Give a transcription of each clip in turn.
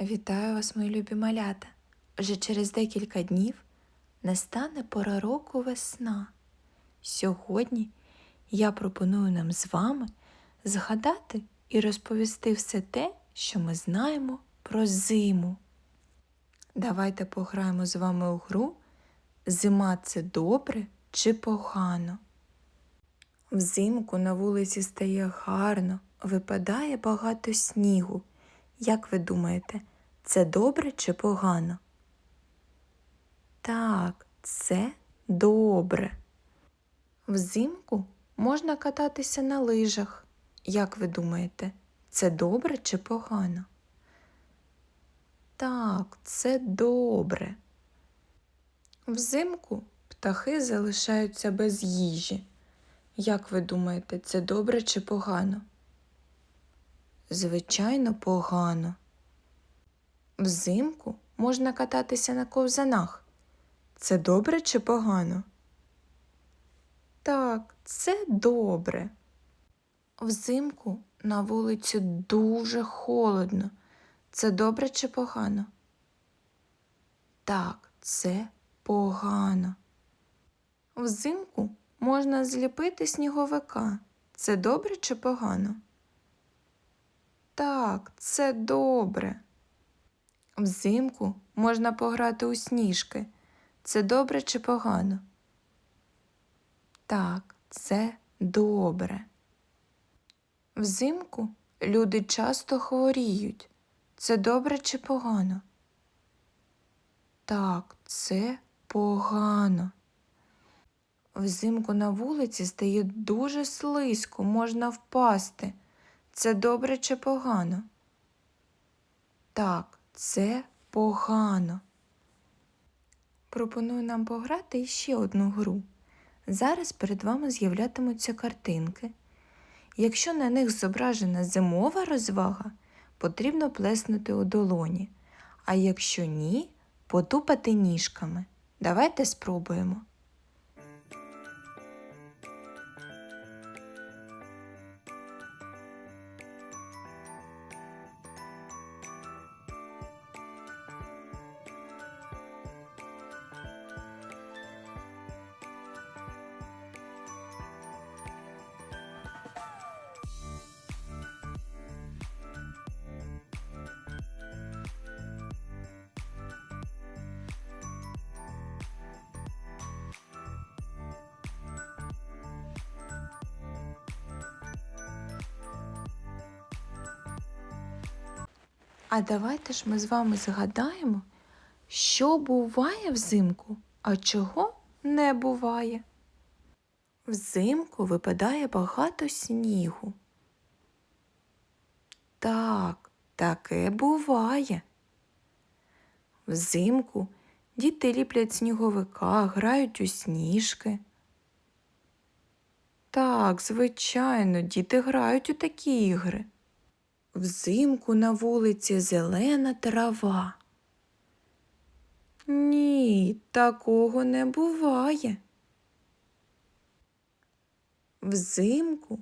Вітаю вас, мої любі малята! Вже через декілька днів настане пора року весна. Сьогодні я пропоную нам з вами згадати і розповісти все те, що ми знаємо про зиму. Давайте пограємо з вами у гру Зима це добре чи погано. Взимку на вулиці стає гарно, випадає багато снігу. Як ви думаєте, це добре чи погано? Так, це добре. Взимку можна кататися на лижах. Як ви думаєте, це добре чи погано? Так, це добре. Взимку птахи залишаються без їжі. Як ви думаєте, це добре чи погано? Звичайно, погано. Взимку можна кататися на ковзанах. Це добре чи погано? Так, це добре. Взимку на вулиці дуже холодно. Це добре чи погано? Так, це погано. Взимку можна зліпити сніговика. Це добре чи погано? Так, це добре. Взимку можна пограти у сніжки. Це добре чи погано? Так, це добре. Взимку люди часто хворіють. Це добре чи погано? Так, це погано. Взимку на вулиці стає дуже слизько, можна впасти. Це добре чи погано? Так, це погано. Пропоную нам пограти іще одну гру. Зараз перед вами з'являтимуться картинки. Якщо на них зображена зимова розвага, потрібно плеснути у долоні, а якщо ні, потупати ніжками. Давайте спробуємо. А давайте ж ми з вами згадаємо, що буває взимку, а чого не буває. Взимку випадає багато снігу. Так, таке буває. Взимку діти ліплять сніговика, грають у сніжки. Так, звичайно, діти грають у такі ігри. Взимку на вулиці зелена трава. Ні, такого не буває. Взимку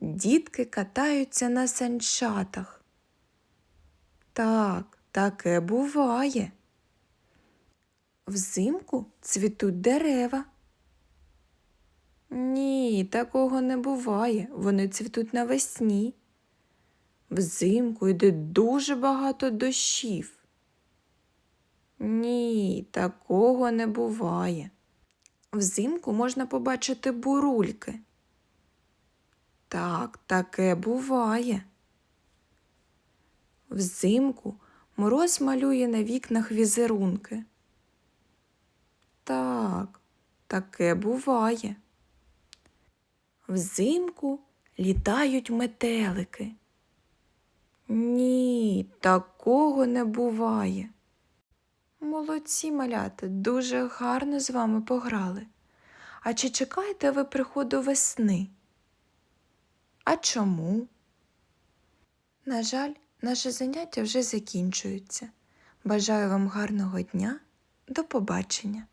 дітки катаються на санчатах. Так, таке буває. Взимку цвітуть дерева. Ні, такого не буває. Вони цвітуть навесні. Взимку йде дуже багато дощів. Ні, такого не буває. Взимку можна побачити бурульки. Так, таке буває. Взимку мороз малює на вікнах візерунки. Так, таке буває. Взимку літають метелики. Ні, такого не буває. Молодці малята, дуже гарно з вами пограли. А чи чекаєте ви приходу весни? А чому? На жаль, наше заняття вже закінчується. Бажаю вам гарного дня. До побачення!